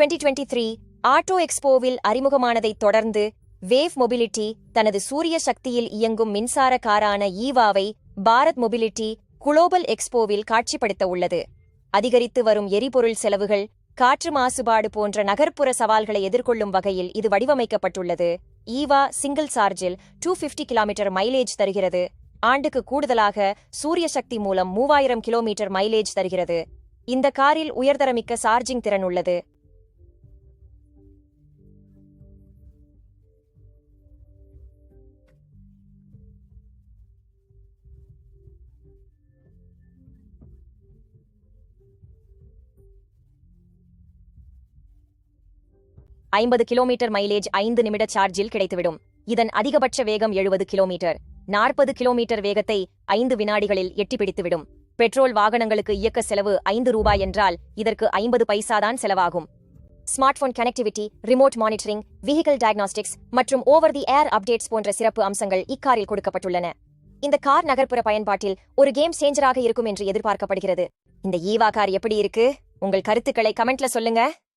Twenty three auto எக்ஸ்போவில் அறிமுகமானதைத் தொடர்ந்து வேவ் மொபிலிட்டி தனது சூரிய சக்தியில் இயங்கும் மின்சார காரான ஈவாவை பாரத் மொபிலிட்டி குளோபல் எக்ஸ்போவில் காட்சிப்படுத்த உள்ளது. அதிகரித்து வரும் எரிபொருள் செலவுகள் காற்று மாசுபாடு போன்ற நகர்ப்புற சவால்களை எதிர்கொள்ளும் வகையில் இது வடிவமைக்கப்பட்டுள்ளது. ஈவா சிங்கிள் சார்ஜில் டூ பிப்டி கிலோமீட்டர் மைலேஜ் தருகிறது. ஆண்டுக்கு கூடுதலாக சூரிய சக்தி மூலம் மூவாயிரம் கிலோமீட்டர் மைலேஜ் தருகிறது. இந்த காரில் உயர்தரமிக்க சார்ஜிங் திறன் உள்ளது. ஐம்பது கிலோமீட்டர் மைலேஜ் ஐந்து நிமிட சார்ஜில் கிடைத்துவிடும். இதன் அதிகபட்ச வேகம் எழுபது கிலோமீட்டர். நாற்பது கிலோமீட்டர் வேகத்தை ஐந்து வினாடிகளில் எட்டிப்பிடித்துவிடும். பெட்ரோல் வாகனங்களுக்கு இயக்க செலவு ஐந்து ரூபாய் என்றால் இதற்கு ஐம்பது பைசாதான் செலவாகும். Smartphone connectivity remote monitoring vehicle diagnostics மற்றும் ஓவர் தி ஏர் அப்டேட்ஸ் போன்ற சிறப்பு அம்சங்கள் இக்காரில் கொடுக்கப்பட்டுள்ளன. இந்த கார் நகர்ப்புற பயன்பாட்டில் ஒரு கேம் சேஞ்சராக இருக்கும் என்று எதிர்பார்க்கப்படுகிறது. இந்த ஈவா கார் எப்படி இருக்கு? உங்கள் கருத்துக்களை கமெண்ட்ல சொல்லுங்க.